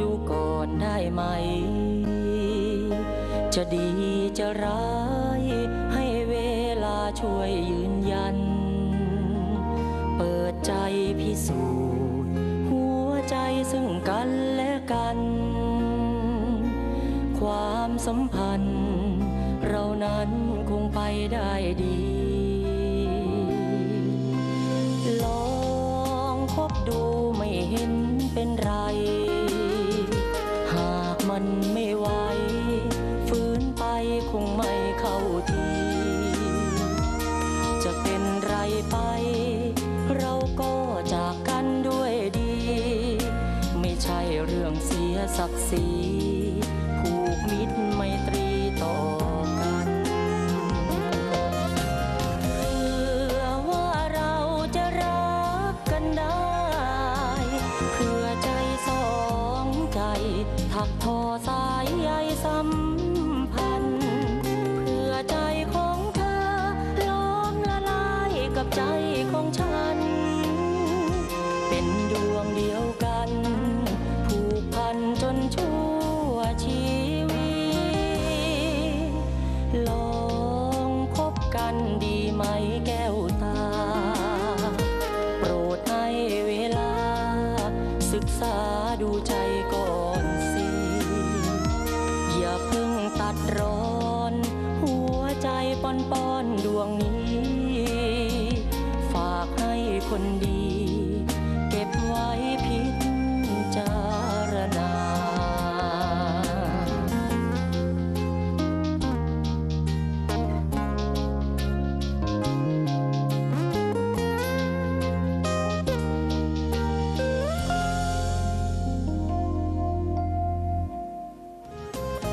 ดูก่อนได้ไหม จะดีจะร้าย ให้เวลาช่วยยืนยัน เปิดใจพิสูจน์ หัวใจซึ่งกันและกัน ความสัมพันธ์ เรานั้นคงไปได้ดีลองคบดูไม่เห็นเป็นไร งไม่เข้าที จะเป็นไรไป เราก็จากกันด้วยดี ไม่ใช่เรื่องเสียศักดิ์ศรีผูกมิตรไมตรีต่อกันเพื่อว่าเราจะรักกันได้เพื่อใจสองใจถักทอสายใยสัม ไหมแก้วตา โปรดให้เวลา ศึกษาดูใจก่อนสิ อย่าเพิ่งตัดร้อน หัวใจปอนปอนดวงนี้ ฝากให้คนดี